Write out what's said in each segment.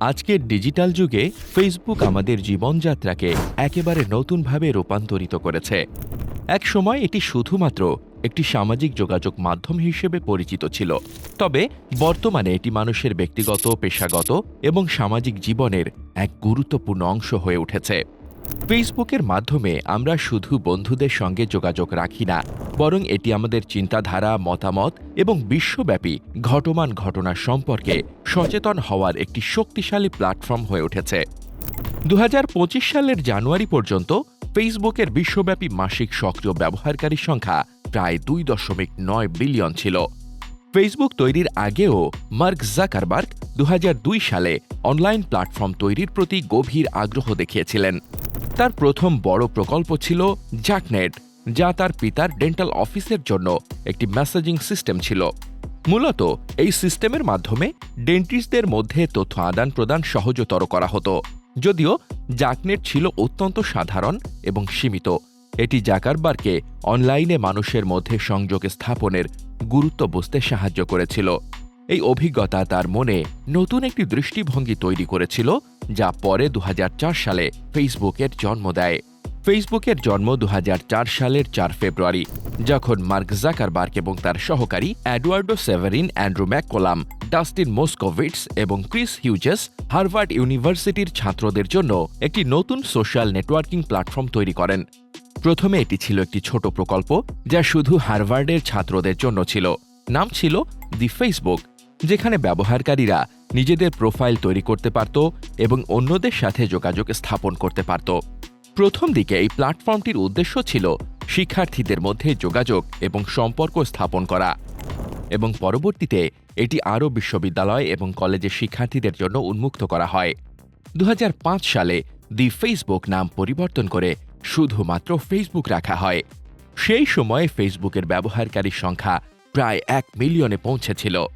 আজকের ডিজিটাল যুগে ফেসবুক আমাদের জীবনযাত্রাকে একেবারে নতুনভাবে রূপান্তরিত করেছে। এক সময় এটি শুধুমাত্র একটি সামাজিক যোগাযোগ মাধ্যম হিসেবে পরিচিত ছিল। তবে বর্তমানে এটি মানুষের ব্যক্তিগত, পেশাগত এবং সামাজিক জীবনের এক গুরুত্বপূর্ণ অংশ হয়ে উঠেছে। ফেসবুকের মাধ্যমে আমরা শুধু বন্ধুদের সঙ্গে যোগাযোগ রাখি না, বরং এটি আমাদের চিন্তাধারা, মতামত এবং বিশ্বব্যাপী ঘটমান ঘটনা সম্পর্কে সচেতন হওয়ার একটি শক্তিশালী প্ল্যাটফর্ম হয়ে উঠেছে। দু হাজার পঁচিশ সালের জানুয়ারি পর্যন্ত ফেসবুকের বিশ্বব্যাপী মাসিক সক্রিয় ব্যবহারকারীর সংখ্যা প্রায় দুই দশমিক নয় বিলিয়ন ছিল। ফেসবুক তৈরির আগেও মার্ক জাকারবার্গ দুহাজার দুই সালে অনলাইন প্ল্যাটফর্ম তৈরির প্রতি গভীর আগ্রহ দেখিয়েছিলেন। তার প্রথম বড় প্রকল্প ছিল জ্যাকনেট, যা তার পিতার ডেন্টাল অফিসের জন্য একটি মেসেজিং সিস্টেম ছিল। মূলত এই সিস্টেমের মাধ্যমে ডেন্টিস্টদের মধ্যে তথ্য আদান প্রদান সহজতর করা হতো। যদিও জাকনেট ছিল অত্যন্ত সাধারণ এবং সীমিত। এটি জাকারবারকে অনলাইনে মানুষের মধ্যে সংযোগ স্থাপনের গুরুত্ব বুঝতে সাহায্য করেছিল। এই অভিজ্ঞতা তার মনে নতুন একটি দৃষ্টিভঙ্গি তৈরি করেছিল যা পরে দু হাজার চার সালে ফেসবুকের জন্ম দেয়। ফেসবুকের জন্ম দু হাজার চার সালের চার ফেব্রুয়ারি, যখন মার্ক জাকারবার্গ এবং তার সহকারী অ্যাডওয়ার্ডো সেভারিন, অ্যান্ড্রু ম্যাককোলাম, ডাস্টিন মোস্কোভিটস এবং ক্রিস হিউজেস হার্ভার্ড ইউনিভার্সিটির ছাত্রদের জন্য একটি নতুন সোশ্যাল নেটওয়ার্কিং প্ল্যাটফর্ম তৈরি করেন। প্রথমে এটি ছিল একটি ছোট প্রকল্প যা শুধু হার্ভার্ডের ছাত্রদের জন্য ছিল, নাম ছিল দি ফেসবুক। যেখানে ব্যবহারকারীরা নিজেদের প্রোফাইল তৈরি করতে পারত এবং অন্যদের সাথে যোগাযোগ স্থাপন করতে পারত। প্রথম দিকে এই প্ল্যাটফর্মটির উদ্দেশ্য ছিল শিক্ষার্থীদের মধ্যে যোগাযোগ এবং সম্পর্ক স্থাপন করা এবং পরবর্তীতে এটি আরও বিশ্ববিদ্যালয় এবং কলেজের শিক্ষার্থীদের জন্য উন্মুক্ত করা হয়। দু হাজার পাঁচ সালে দি ফেসবুক নাম পরিবর্তন করে শুধুমাত্র ফেসবুক রাখা হয়। সেই সময়ে ফেসবুকের ব্যবহারকারীর সংখ্যা প্রায় এক মিলিয়নে পৌঁছেছিল।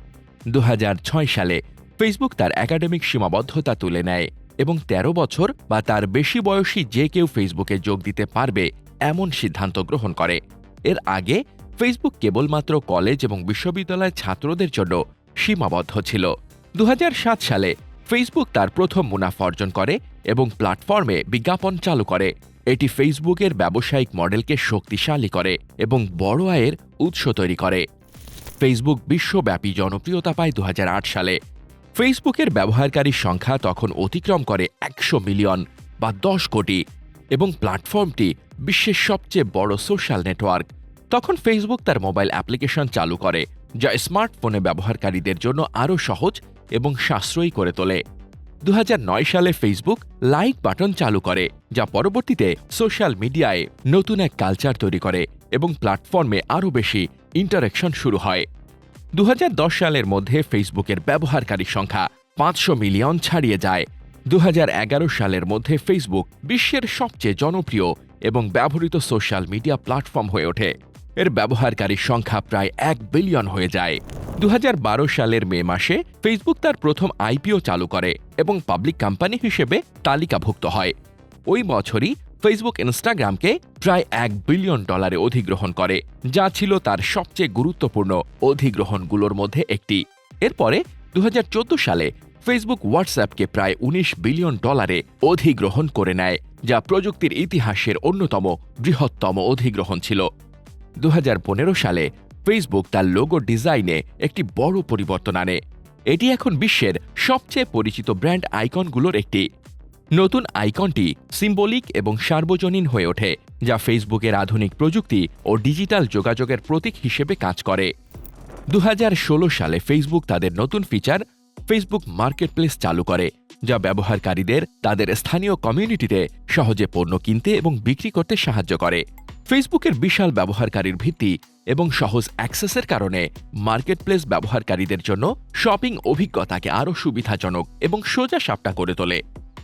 দু হাজার ছয় সালে ফেসবুক তার একাডেমিক সীমাবদ্ধতা তুলে নেয় এবং ১৩ বছর বা তার বেশি বয়সী যে কেউ ফেসবুকে যোগ দিতে পারবে এমন সিদ্ধান্ত গ্রহণ করে। এর আগে ফেসবুক কেবলমাত্র কলেজ এবং বিশ্ববিদ্যালয়ের ছাত্রদের জন্য সীমাবদ্ধ ছিল। দু হাজার সাত সালে ফেসবুক তার প্রথম মুনাফা অর্জন করে এবং প্ল্যাটফর্মে বিজ্ঞাপন চালু করে। এটি ফেসবুকের ব্যবসায়িক মডেলকে শক্তিশালী করে এবং বড় আয়ের উৎস তৈরি করে। ফেসবুক বিশ্বব্যাপী জনপ্রিয়তা পায় দু হাজার আট সালে। ফেসবুকের ব্যবহারকারীর সংখ্যা তখন অতিক্রম করে একশো মিলিয়ন বা দশ কোটি এবং প্ল্যাটফর্মটি বিশ্বের সবচেয়ে বড় সোশ্যাল নেটওয়ার্ক। তখন ফেসবুক তার মোবাইল অ্যাপ্লিকেশন চালু করে, যা স্মার্টফোনে ব্যবহারকারীদের জন্য আরও সহজ এবং সাশ্রয়ী করে তোলে। দু হাজার নয় সালে ফেসবুক লাইক বাটন চালু করে, যা পরবর্তীতে সোশ্যাল মিডিয়ায় নতুন এক কালচার তৈরি করে এবং প্ল্যাটফর্মে আরও বেশি ইন্টারেকশন শুরু হয়। দু হাজার দশ সালের মধ্যে ফেসবুকের ব্যবহারকারী সংখ্যা পাঁচশো মিলিয়ন ছাড়িয়ে যায়। দু হাজার এগারো সালের মধ্যে ফেসবুক বিশ্বের সবচেয়ে জনপ্রিয় এবং ব্যবহৃত সোশ্যাল মিডিয়া প্ল্যাটফর্ম হয়ে ওঠে। এর ব্যবহারকারীর সংখ্যা প্রায় এক বিলিয়ন হয়ে যায়। দু হাজার বারো সালের মে মাসে ফেসবুক তার প্রথম আইপিও চালু করে এবং পাবলিক কোম্পানি হিসেবে তালিকাভুক্ত হয়। ওই বছরই ফেসবুক ইনস্টাগ্রামকে প্রায় এক বিলিয়ন ডলারে অধিগ্রহণ করে, যা ছিল তার সবচেয়ে গুরুত্বপূর্ণ অধিগ্রহণগুলোর মধ্যে একটি। এরপরে দু হাজার চোদ্দ সালে ফেসবুক হোয়াটসঅ্যাপকে প্রায় ১৯ বিলিয়ন ডলারে অধিগ্রহণ করে নেয়, যা প্রযুক্তির ইতিহাসের অন্যতম বৃহত্তম অধিগ্রহণ ছিল। দু হাজার পনেরো সালে ফেসবুক তার লোগো ডিজাইনে একটি বড় পরিবর্তন আনে। এটি এখন বিশ্বের সবচেয়ে পরিচিত ব্র্যান্ড আইকনগুলোর একটি। নতুন আইকনটি সিম্বলিক এবং সার্বজনীন হয়ে ওঠে, যা ফেসবুকের আধুনিক প্রযুক্তি ও ডিজিটাল যোগাযোগের প্রতীক হিসেবে কাজ করে। দু হাজার ষোলো সালে ফেসবুক তাদের নতুন ফিচার ফেসবুক মার্কেটপ্লেস চালু করে, যা ব্যবহারকারীদের তাদের স্থানীয় কমিউনিটিতে সহজে পণ্য কিনতে এবং বিক্রি করতে সাহায্য করে। ফেসবুকের বিশাল ব্যবহারকারীর ভিত্তি এবং সহজ অ্যাক্সেসের কারণে মার্কেটপ্লেস ব্যবহারকারীদের জন্য শপিং অভিজ্ঞতাকে আরও সুবিধাজনক এবং সোজা সাপটা করে তোলে।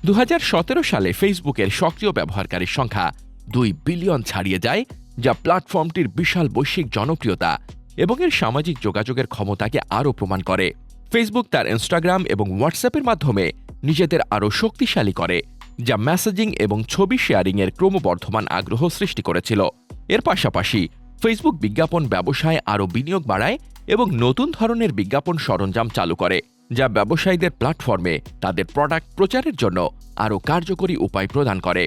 দু হাজার সতেরো সালে ফেসবুকের সক্রিয় ব্যবহারকারীর সংখ্যা দুই বিলিয়ন ছাড়িয়ে যায়, যা প্ল্যাটফর্মটির বিশাল বৈশ্বিক জনপ্রিয়তা এবং এর সামাজিক যোগাযোগের ক্ষমতাকে আরও প্রমাণ করে। ফেসবুক তার ইনস্টাগ্রাম এবং হোয়াটসঅ্যাপের মাধ্যমে নিজেদের আরও শক্তিশালী করে, যা মেসেজিং এবং ছবি শেয়ারিংয়ের ক্রমবর্ধমান আগ্রহ সৃষ্টি করেছিল। এর পাশাপাশি ফেসবুক বিজ্ঞাপন ব্যবসায় আরও বিনিয়োগ বাড়ায় এবং নতুন ধরনের বিজ্ঞাপন সরঞ্জাম চালু করে। যা ব্যবসায়ীদের প্ল্যাটফর্মে তাদের প্রোডাক্ট প্রচারের জন্য আরও কার্যকরী উপায় প্রদান করে।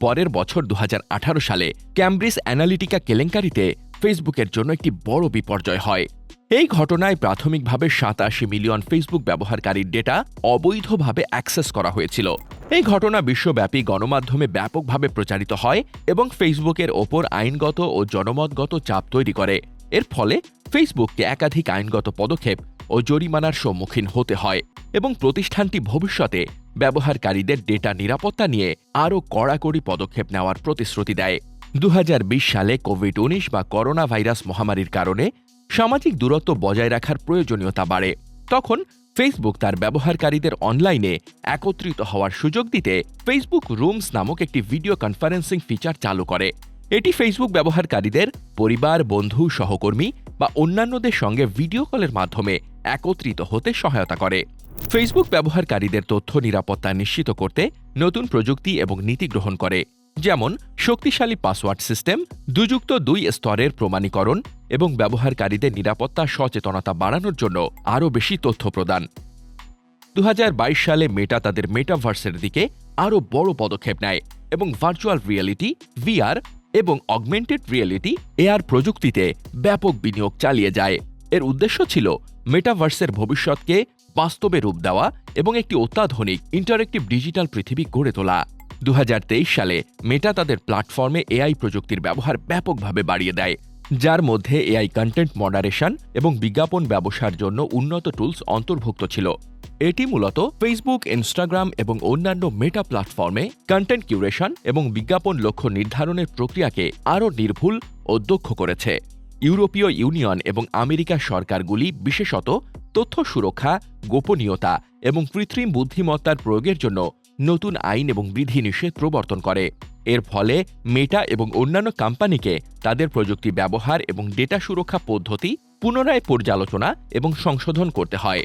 পরের বছর দু হাজার আঠারো সালে ক্যামব্রিজ অ্যানালিটিকা কেলেঙ্কারিতে ফেসবুকের জন্য একটি বড় বিপর্যয় হয়। এই ঘটনায় প্রাথমিকভাবে সাতাশি মিলিয়ন ফেসবুক ব্যবহারকারীর ডেটা অবৈধভাবে অ্যাক্সেস করা হয়েছিল। এই ঘটনা বিশ্বব্যাপী গণমাধ্যমে ব্যাপকভাবে প্রচারিত হয় এবং ফেসবুকের ওপর আইনগত ও জনমতগত চাপ তৈরি করে। এর ফলে ফেসবুককে একাধিক আইনগত পদক্ষেপ ও জরিমানার সম্মুখীন হতে হয় এবং প্রতিষ্ঠানটি ভবিষ্যতে ব্যবহারকারীদের ডেটা নিরাপত্তা নিয়ে আরও কড়াকড়ি পদক্ষেপ নেওয়ার প্রতিশ্রুতি দেয়। দু হাজার বিশ সালে কোভিড উনিশ বা করোনা ভাইরাস মহামারীর কারণে সামাজিক দূরত্ব বজায় রাখার প্রয়োজনীয়তা বাড়ে। তখন ফেসবুক তার ব্যবহারকারীদের অনলাইনে একত্রিত হওয়ার সুযোগ দিতে ফেসবুক রুমস নামক একটি ভিডিও কনফারেন্সিং ফিচার চালু করে। এটি ফেসবুক ব্যবহারকারীদের, পরিবার, বন্ধু, সহকর্মী বা অন্যান্যদের সঙ্গে ভিডিও কলের মাধ্যমে একত্রিত হতে সহায়তা করে। ফেসবুক ব্যবহারকারীদের তথ্য নিরাপত্তা নিশ্চিত করতে নতুন প্রযুক্তি এবং নীতি গ্রহণ করে, যেমন শক্তিশালী পাসওয়ার্ড সিস্টেম দুযুক্ত দুই স্তরের প্রমাণীকরণ এবং ব্যবহারকারীদের নিরাপত্তা সচেতনতা বাড়ানোর জন্য আরও বেশি তথ্য প্রদান। দু হাজার বাইশ সালে মেটা তাদের মেটাভার্সের দিকে আরও বড় পদক্ষেপ নেয় এবং ভার্চুয়াল রিয়েলিটি ভিআর এবং অগমেন্টেড রিয়েলিটি এআর প্রযুক্তিতে ব্যাপক বিনিয়োগ চালিয়ে যায়। এর উদ্দেশ্য ছিল মেটাভার্সের ভবিষ্যৎকে বাস্তবে রূপ দেওয়া এবং একটি অত্যাধুনিক ইন্টারেক্টিভ ডিজিটাল পৃথিবী গড়ে তোলা। দু হাজার তেইশ সালে মেটা তাদের প্ল্যাটফর্মে এআই প্রযুক্তির ব্যবহার ব্যাপকভাবে বাড়িয়ে দেয়। যার মধ্যে এআই কন্টেন্ট মডারেশন এবং বিজ্ঞাপন ব্যবসার জন্য উন্নত টুলস অন্তর্ভুক্ত ছিল। এটি মূলত ফেসবুক ইনস্টাগ্রাম এবং অন্যান্য মেটা প্ল্যাটফর্মে কন্টেন্ট কিউরেশন এবং বিজ্ঞাপন লক্ষ্য নির্ধারণের প্রক্রিয়াকে আরও নির্ভুল ও দক্ষ করেছে। ইউরোপীয় ইউনিয়ন এবং আমেরিকা সরকারগুলি বিশেষত তথ্য সুরক্ষা, গোপনীয়তা এবং কৃত্রিম বুদ্ধিমত্তার প্রয়োগের জন্য নতুন আইন এবং বিধিনিষেধ প্রবর্তন করে। এর ফলে মেটা এবং অন্যান্য কোম্পানিকে তাদের প্রযুক্তি ব্যবহার এবং ডেটা সুরক্ষা পদ্ধতি পুনরায় পর্যালোচনা এবং সংশোধন করতে হয়।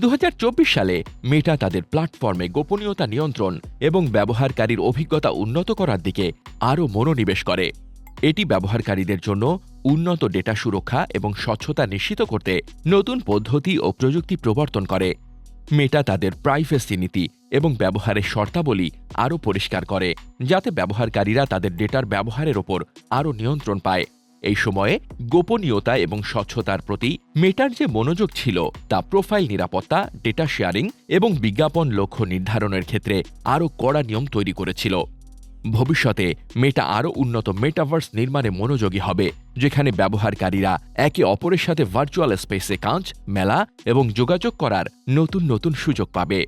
দু হাজার চব্বিশ সালে মেটা তাদের প্ল্যাটফর্মে গোপনীয়তা নিয়ন্ত্রণ এবং ব্যবহারকারীর অভিজ্ঞতা উন্নত করার দিকে আরও মনোনিবেশ করে। এটি ব্যবহারকারীদের জন্য উন্নত ডেটা সুরক্ষা এবং স্বচ্ছতা নিশ্চিত করতে নতুন পদ্ধতি ও প্রযুক্তি প্রবর্তন করে। মেটা তাদের প্রাইভেসি নীতি এবং ব্যবহারের শর্তাবলী আরও পরিষ্কার করে, যাতে ব্যবহারকারীরা তাদের ডেটার ব্যবহারের ওপর আরও নিয়ন্ত্রণ পায়। এই সময়ে গোপনীয়তা এবং স্বচ্ছতার প্রতি মেটার যে মনোযোগ ছিল, তা প্রোফাইল নিরাপত্তা ডেটা শেয়ারিং এবং বিজ্ঞাপন লক্ষ্য নির্ধারণের ক্ষেত্রে আরও কড়া নিয়ম তৈরি করেছিল। ভবিষ্যতে মেটা আরও উন্নত মেটাভার্স নির্মাণে মনোযোগী হবে, যেখানে ব্যবহারকারীরা একে অপরের সাথে ভার্চুয়াল স্পেসে কাঁচ মেলা এবং যোগাযোগ করার নতুন নতুন সুযোগ পাবে।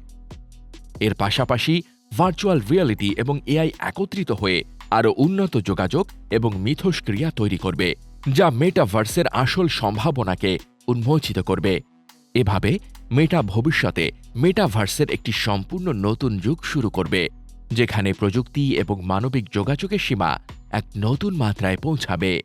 এর পাশাপাশি ভার্চুয়াল রিয়ালিটি এবং এআই একত্রিত হয়ে আরও উন্নত যোগাযোগ এবং মিথস্ক্রিয়া তৈরি করবে, যা মেটাভার্সের আসল সম্ভাবনাকে উন্মোচিত করবে। এভাবে মেটা ভবিষ্যতে মেটাভার্সের একটি সম্পূর্ণ নতুন যুগ শুরু করবে। যেখানে প্রযুক্তি এবং মানবিক যোগাযোগের সীমা এক নতুন মাত্রায় পৌঁছাবে।